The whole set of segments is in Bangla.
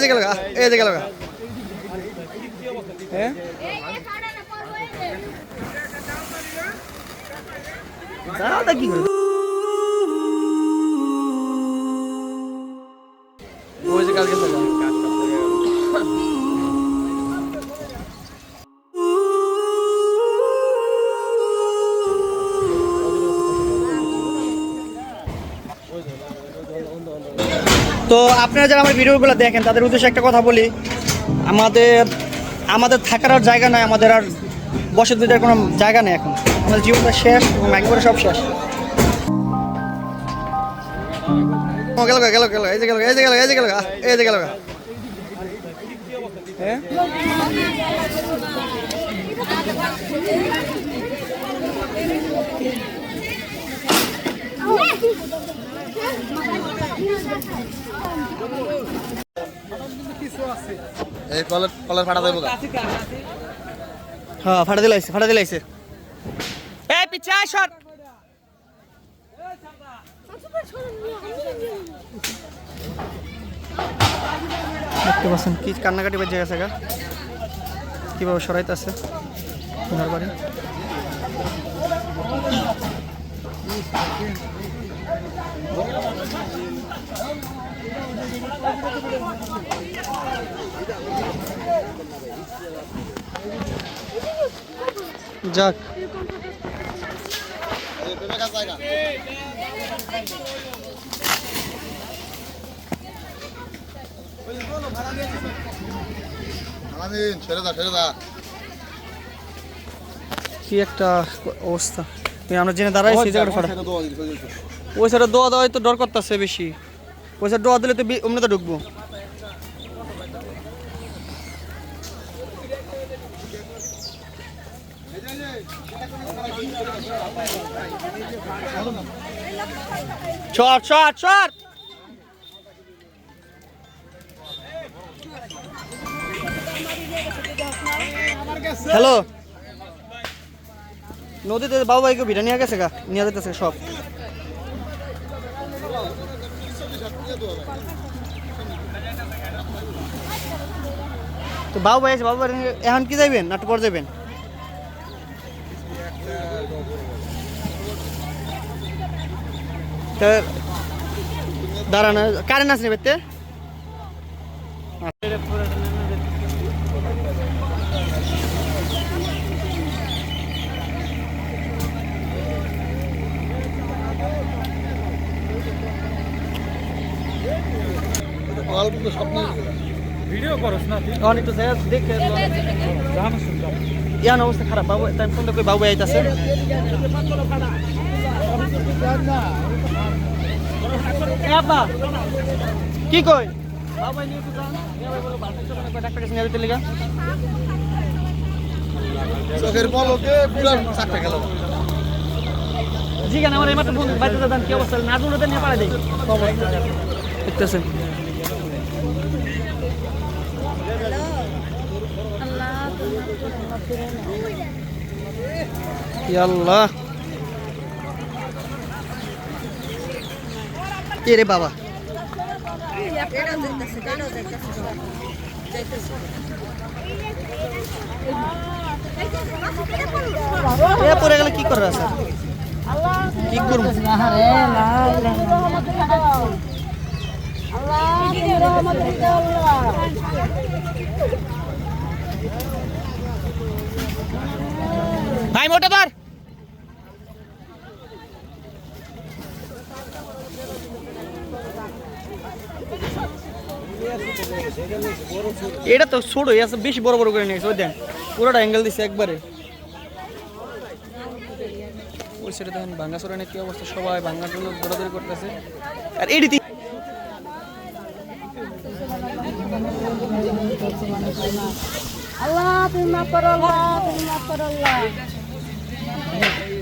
এই যে গেল এই যে গেল কি ওই যে কালকে তো আপনারা যারা আমার ভিডিওগুলো দেখেন, তাদের উদ্দেশ্যে একটা কথা বলি। আমাদের আমাদের থাকার আর জায়গা নাই, আমাদের আর বসে দুটার কোনো জায়গা নেই এখন। আমাদের জীবনটা শেষ এবং একবারে সব শেষ। গেল গেল এই এই এই এই এই কলার কলার ফাটা হ্যাঁ ফাটা ফাটা কি কান্নাকাটি বেজে গেছে গা। কীভাবে সরাইতেছে ঘর বাড়ি। যাক। কি একটা অবস্থা। আমরা জেনে দাঁড়াই জায়গাটা ফাটা ওই সাইডে দোয়া দেওয়া তো ডর করতেছে বেশি। সাইড দোয়া দিলে তো অমনি তো ঢুকবো। হ্যালো। নদীতে বাবু ভাইকে ভিড়া নিয়ে গেছে গা, নিয়ে যেতেছে সব। তো বাবু ভাই আছে, বাবু এখন কি যাইবেন? না করে পর যাবেন তো দাঁড়ান, কারেন্ট আছে নেবে অল্প তো স্বপ্ন তখন একটু যাই দেখে ইয়ান অবস্থা খারাপ বাবু তাই ফোন কই বাবু আইতাছে। কি কই? বাবু নিয়ে তো যান। না ডাক্তার কাছে নিয়ে যেতে লিগা? চোখের পলকে পুরো চারটে গেল। জি কেন আমার এই মাত্র বাইতে দান কি অবস্থা? ওদের নিয়ে পাড়াই দেই দেখতেছেন। ইয়া আল্লাহ এ রে বাবা এ পরে গেলে কি করার আছে কি করব ভাই, মোটা ধর। এটা তো ছোট আছে বেশি বড় বড় করে নিয়েছে, ওই দেন। পুরোটা অ্যাঙ্গেল দিছে একবারে। ওই সেটা দেখেন, ভাঙ্গা চোরানের কি অবস্থা, সবাই ভাঙ্গার জন্য দৌড়াদৌড়ি করতেছে। আর এডিতে আল্লাহ, তুমি মাফ করো, আল্লাহ, তুমি মাফ করো, আল্লাহ।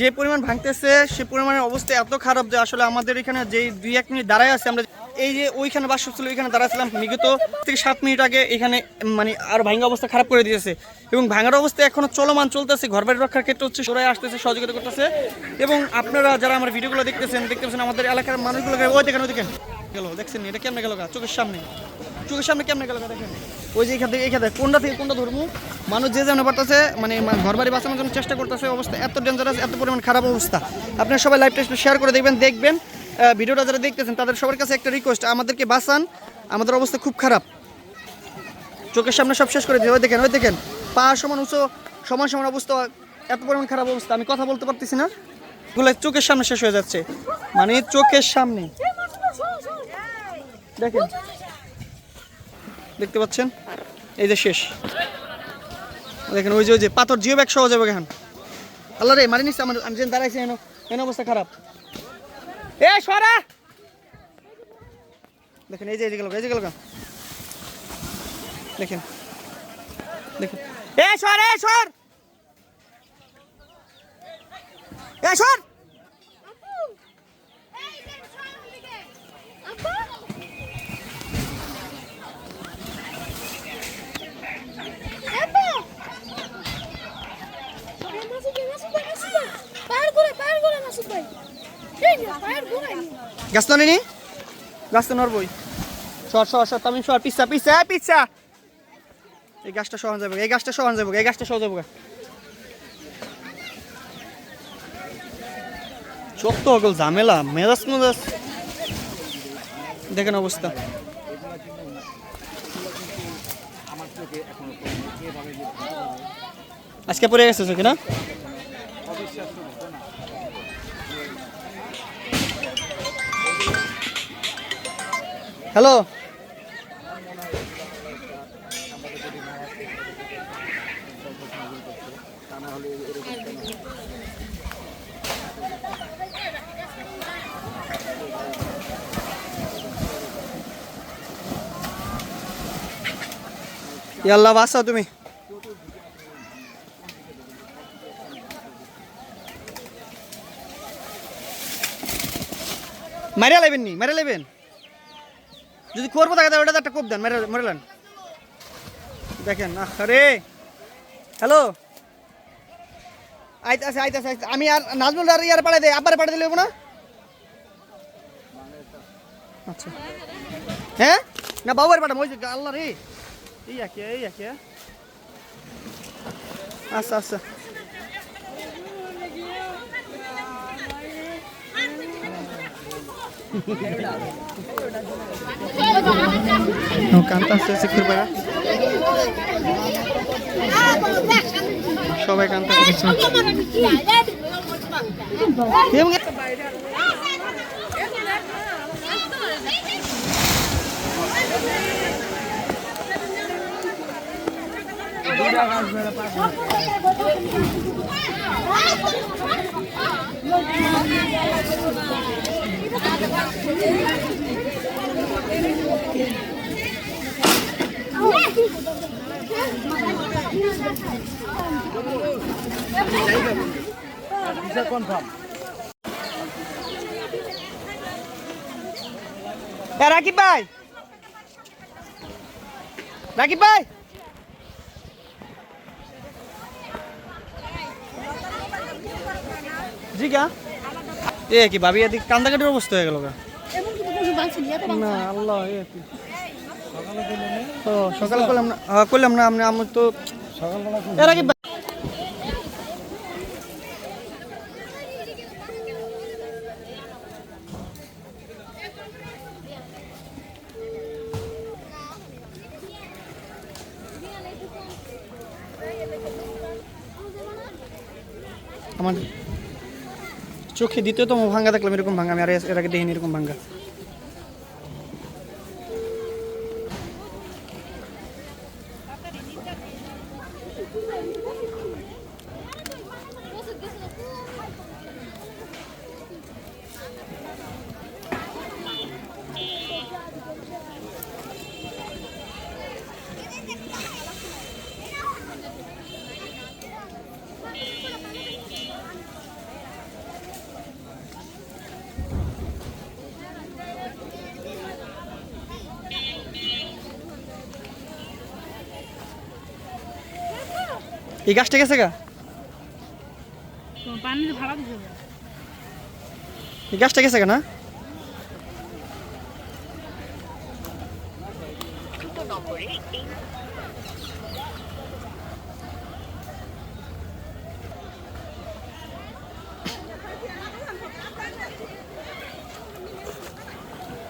যে পরিমাণ ভাঙতেছে, সে পরিমাণের অবস্থা এত খারাপ যে আসলে আমাদের এখানে যেই দুই এক মিনিট দাঁড়ায় আছে, আমরা এই যে ওইখানে বাস ছিল ওইখানে দাঁড়াছিলাম বিগত থেকে সাত মিনিট আগে এখানে মানে আর ভাঙা অবস্থা খারাপ করে দিয়েছে। এবং ভাঙার অবস্থা এখনও চলমান চলতেছে ঘর বাড়ি রক্ষার ক্ষেত্রে হচ্ছে সরাই আসতেছে, সহযোগিতা করতেছে। এবং আপনারা যারা আমার ভিডিওগুলো দেখতেছেন দেখতে পাচ্ছেন আমাদের এলাকার মানুষগুলো ওই দেখেন ওই দেখেন। গেল, দেখছেন, এটা কেমনে গেল? চোখের সামনে। চোখের সামনে কেমনে গেল দেখেন। ওই যে এখান থেকে, এখানে কোনটা থেকে কোনটা ধরবো? মানুষ যে যেমন পারতেছে মানে ঘর বাড়ি বাঁচানোর জন্য চেষ্টা করতেছে অবস্থা এত ডেঞ্জারাস এত পরিমাণ খারাপ অবস্থা। আপনারা সবাই লাইভ টেস্ট শেয়ার করে দেখবেন দেখবেন। ভিডিওটা যারা দেখতেছেন, তাদের সবার কাছে একটা রিকোয়েস্ট আমাদেরকে বাঁচান। আমাদের অবস্থা খুব খারাপ। চোখের সামনে সব শেষ করে দিয়ে ওই দেখেন ওই দেখেন। পা সমান উঁচু, সমান সমান অবস্থা, এত পরিমাণ খারাপ অবস্থা, আমি কথা বলতে পারতেছি না। এগুলো চোখের সামনে শেষ হয়ে যাচ্ছে। মানে চোখের সামনে। দেখেন। দেখতে পাচ্ছেন? এই যে শেষ। দেখেন, ওই যে ওই যে, পাথর জিও ব্যাগ সহজ যাবে এখন। আল্লাহ রে, মারি নিচ্ছে আমার, আমি যেন দাঁড়াইছি, এনো, এন অবস্থা খারাপ। এ, সরা! দেখেন, এই যে এই যে গেল, এই যে গেল দেখেন দেখেন। এ, সর এ সর! এ, সর! গাছ তো নেই গাছ তো নড়বই। সর সর সর তামিম সর পিসা পিসা পিসা। এই গাছটা সহান যাবে এই গাছটা সহান যাবে এই গাছটা সহ যাব। চোখ তো অগল ঝামেলা মেজাজ মেজাজ। দেখেন অবস্থা। আজকে পরে গেছে চোখে না? হ্যালো। ইয়াল্লা বাসা তুমি। মারিয়া লাইবেন নি মারিয়া লাইবেন। যদি করব থাকে ওটা একটা কোপ দেন, মেরে মেরেলেন দেখেন আরে হ্যালো? আইতাছে আইতাছে আইতাছে। আমি আর নাজমুল আর ইয়ার পাঠাই দেয় আবার পাঠাই দিলে না? আচ্ছা। হ্যাঁ? না, বাবার পাঠাম, ওই যে আল্লাহ রে। এই একে এই একে। আচ্ছা আচ্ছা। কান্তা আসছে শিখতে পারা সবাই কান্তা করছে এবং এ রাকিব ভাই। রাকিব ভাই। জি কা এ কি ভাবি এদিকে কান্দাকাটির অবস্থা হয়ে গেল না আল্লাহ এ ও সকালে করলাম না হ্যাঁ, করলাম না আপনি আমি তো আমার চোখে দ্বিতীয়তম ভাঙ্গা দেখলাম এরকম ভাঙ্গা আমি আর এর আগে দেখিনি এরকম ভাঙ্গা। এই গাছটা গেছে গা? এই গাছটা গেছে গা না?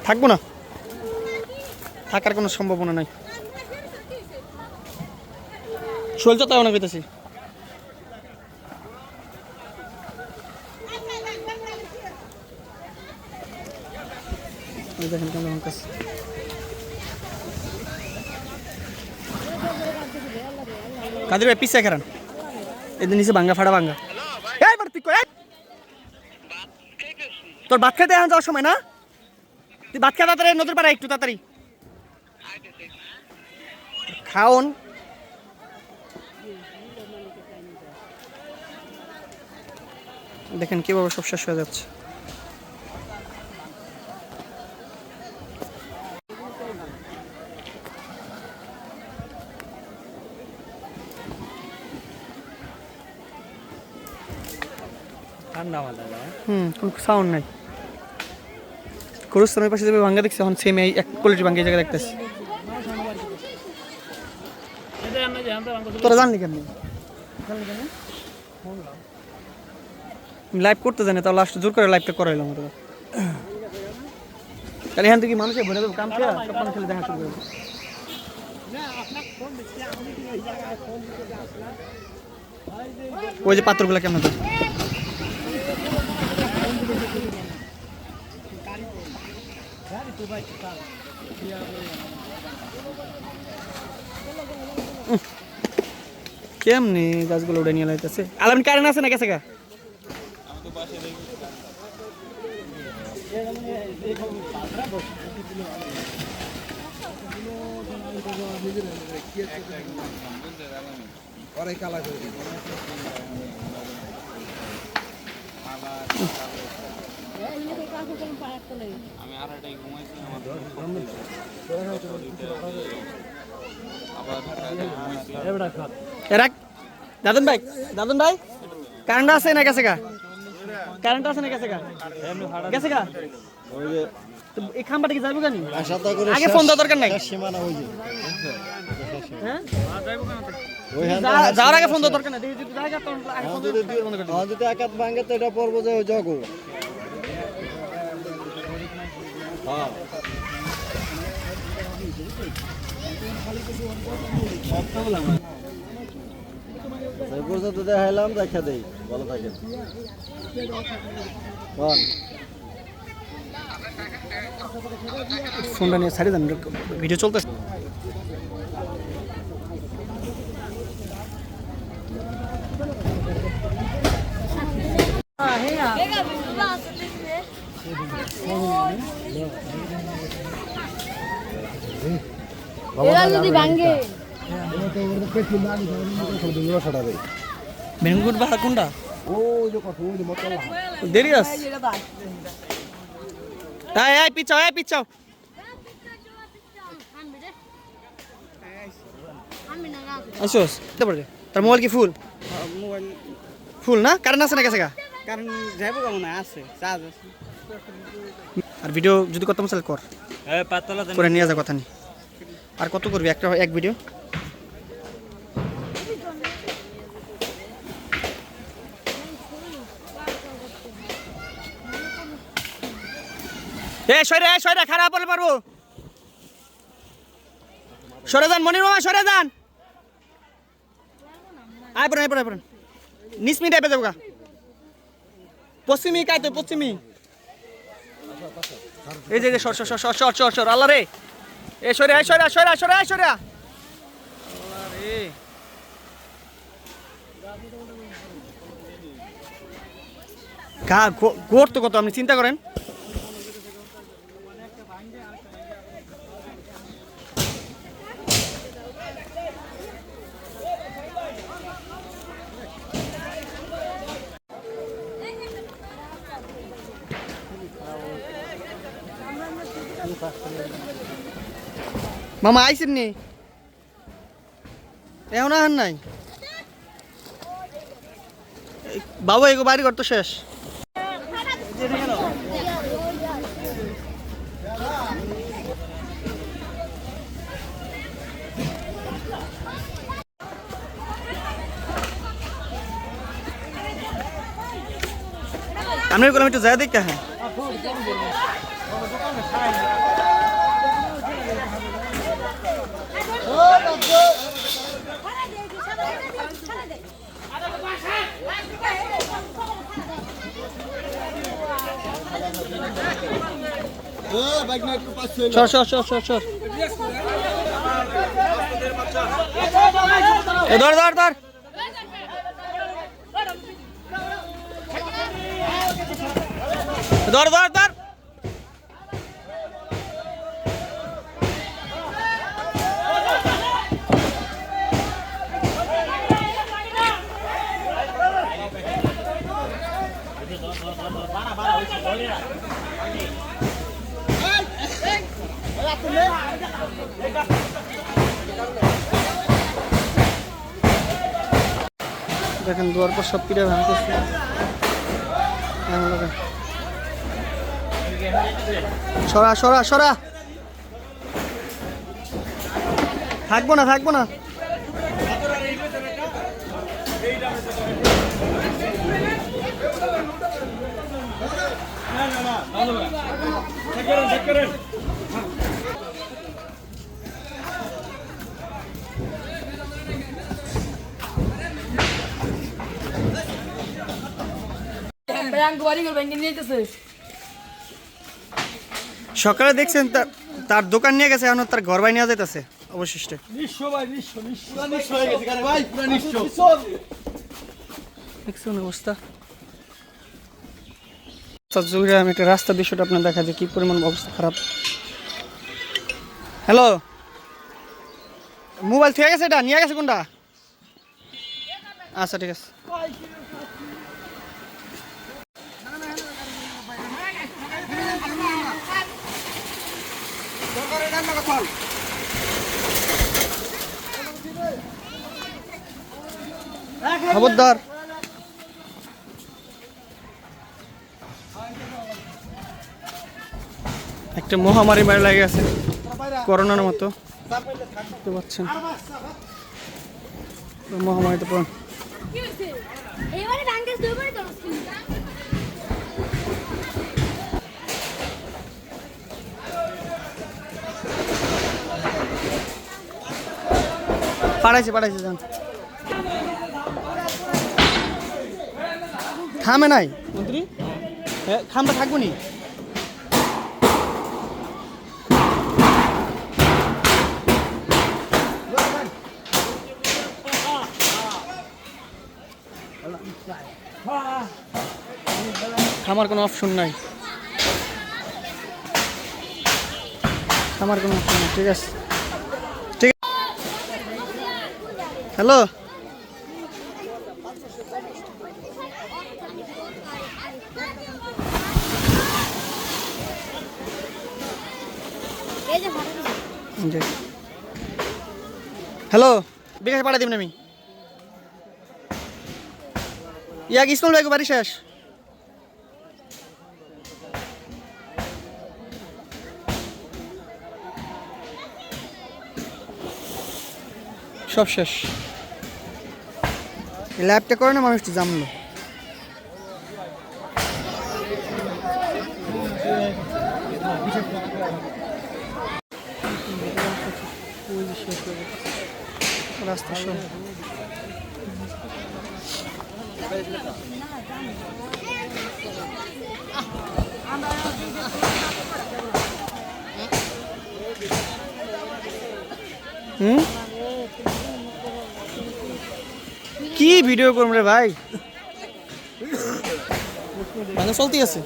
থাকব না? থাকার কোনো সম্ভাবনা নাই। শরীরটা তাই কেমন কাছে কাদের ভাই পিছিয়ে খারান এদের নিচে ভাঙ্গা, ফাড়া ভাঙ্গা। তোর ভাত খেতে এখন যাওয়ার সময় না? তুই ভাত খেতে তাড়াতাড়ি, নদীর পাড়া একটু তাড়াতাড়ি। খাওন। দেখেন কীভাবে সব শেষ হয়ে যাচ্ছে। হুম কোনো সাউন্ড নাই। খরস্থানের পাশে যাবে ভাঙ্গা দেখছি এখন সেম এই এক ভাঙ্গা দেখতেছি। তোরা জানলি কেন লাইভ করতে জানি, তাহলে লাস্ট জোর করে লাইভটা করাইলাম তোরা তাহলে এখান থেকে মানুষের ভরে দেবো, কাম খেয়ে সব খেলে দেখা শুরু করবে। ওই যে পাত্রগুলো কেমন কেমনি গাছগুলো উড়ে নিয়ে লাইতেছে? আলামিন কারেন্ট আছে না গেছে গা? আমি আড়াইটায় ঘুমাইছি আমাদের এরা দাদন ভাই দাদন ভাই কারেন্ট আছে না গেছে গা? কারেন্ট আছে না গেছে গা? গেছে গা? এই খাম্বাটা কি যাবে কেন আগে ফোন দেওয়ার দরকার নাই? হ্যাঁ যা- যাওয়ার আগে ফোন দরকার নাই। যদি একাত ভাঙে তো এটা পর্ব যে জগো। এই পর্যন্ত দেখাইলাম দেখা দেই ভালো থাকেন। কোন? ফোনটা নিয়ে ছাড়ি দেন ভিডিও চলতেছে। এরা যদি ভাঙ্গে বেঙ্গুর ভাড়া কোনটা? দেরি আছে এই এই পিছাও এই পিছাও আসোস তারপরে তার মোবাইল কি ফুল? মোবাইল ফুল না? কারেন্ট আছে না গা কারণ যাব কেমন আছে চার্জ আছে আর ভিডিও যদি করতাম তাহলে কর। হ্যাঁ পাতলা করে নিয়ে যা কথা নেই আর কত করবি? একটা এক ভিডিও এ, সরে সরে খারাপ বলে পারব। সরে যান, মনির মামা, সরে যান। আয় পড়েন আয় পড়েন পশ্চিমী কাই তো পশ্চিমী এই যে সর সর সর সর সর সর আল্লাহ রে। এ, সরে, আয়, সরে সরে সরে সরে। আল্লাহ রে। গো- গোর তো কত আপনি, চিন্তা করেন। মামা আইসেন নি? এখন আহান নাই? বাবু এগো বাড়ি ঘর তো শেষ। আমি করলাম একটু যায় দেখ হ্যাঁ সর সর সর সর সর এ ধর ধর ধর ধর ধর ধর দেখেন দুয়ার পর সব পিঠা করছে সরা সরা সরা থাকব না থাকব না ব্যাংক বাড়ি গেল সকালে দেখছেন তার দোকান নিয়ে গেছে এখন তার ঘর বাই নিয়ে যাইতেছে অবশিষ্টে। দেখছেন অবস্থা? আচ্ছা, জুড়ে আমি একটা রাস্তার দৃশ্যটা আপনার দেখা যায় কি পরিমাণ অবস্থা খারাপ। হ্যালো? মোবাইল থেকে গেছে এটা? নিয়ে গেছে কোনটা? আচ্ছা ঠিক আছে। খবরদার। একটা মহামারী বাইরে লাগে আছে করোনার মতো। বুঝতে পারছেন মহামারীতে পড়েন। পাঠাইছে পাঠাইছে যান থামে নাই? মন্ত্রী? হ্যাঁ থামটা থাকব নি? থামার কোনো অপশন নাই। থামার কোনো অপশন নাই, ঠিক আছে ঠিক হ্যালো? হ্যালো? বিকাশে পাঠিয়ে দিবেন আমি। ইয়াক স্কুল ব্যাগ বাড়ি শেষ। সব শেষ। ল্যাবটা করে না মানুষটা জানলো। রাস্তা হুম? কি ভিডিও করব রে ভাই? মানে চলতি আছে।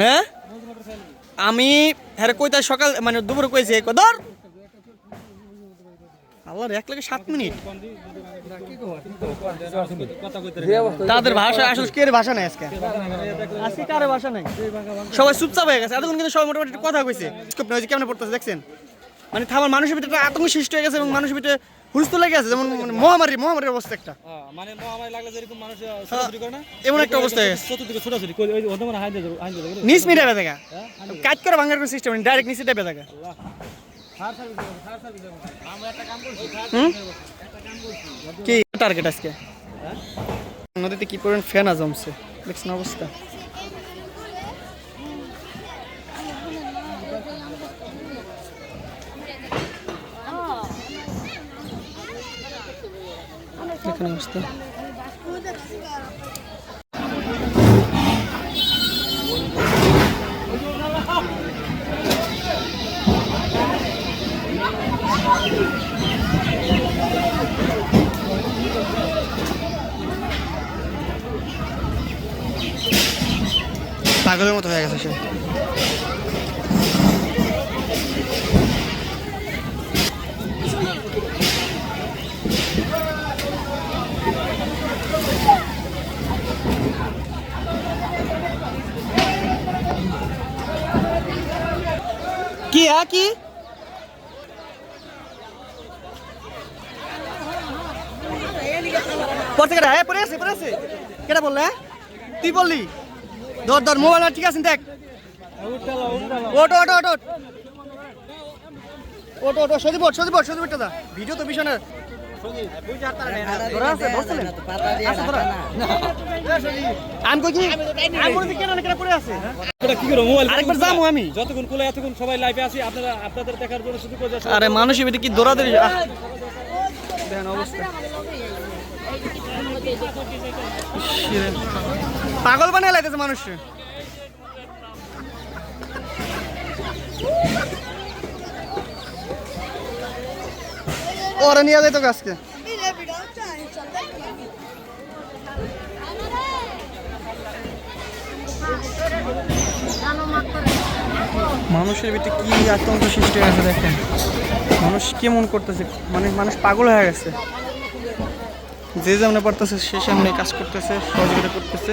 হ্যাঁ? আমি হ্যাঁ কই তাই সকাল মানে দুপুরে কইছে কদর আল্লাহর এক লাগে সাত মিনিট। তাদের ভাষা আসলে কে ভাষা নাই আজকে? আজকে কারে ভাষা নাই? সবাই চুপচাপ হয়ে গেছে। এতক্ষণ কিন্তু সবাই মোটামুটি কথা কইছে। কেমন পড়তেছে দেখছেন? মানে থামার মানুষের ভিতরে একটা আতঙ্ক সৃষ্টি হয়ে গেছে এবং মানুষের ভিতরে হুলস্থ লেগে আছে যেমন মানে মহামারী মহামারীর অবস্থা একটা। মানে মহামারী লাগলে যেরকম মানুষ ছোটাছুটি করে না এমন একটা অবস্থা হয়ে গেছে। চতুর্দিকে ছোটাছুটি করে ওই ওদের মানে হাইন দিয়ে হাইন দিয়ে নিচ মিটাবে দেখা কাজ করে ভাঙার কোনো সিস্টেম নেই ডাইরেক্ট নিচে টাইপে দেখা? কি টার্গেট আজকে? নদীতে কি পরিমাণ ফেনা জমছে? দেখছেন অবস্থা। দেখেন অবস্থা। পাগলের মতো হয়ে গেছে সে। কি হ্যাঁ কি? পড়ছে কেটা? হ্যাঁ পড়ে আছে পড়ে আছে। কেটা বললে হ্যাঁ? তুই বললি। ধর ধর মোবাইল ঠিক আছে দেখ ওট ওট ওট ওট ওট ওট সজীব ওট সজীব ওট সজীব দা ভিডিও তো শুধু আরে ভিতরে কি দৌড়াদৌড়ি আহ। দেখেন অবস্থা। পাগল বানিয়ে লাইতেছে মানুষ। ওরা নিয়ে যেত আজকে। মানুষের ভিতরে কি আতঙ্ক সৃষ্টি হয়েছে দেখেন। মানুষ কেমন করতেছে মানে মানুষ পাগল হয়ে গেছে। যে যেমন পারতেছে সে সামনে কাজ করতেছে সহযোগিতা করতেছে।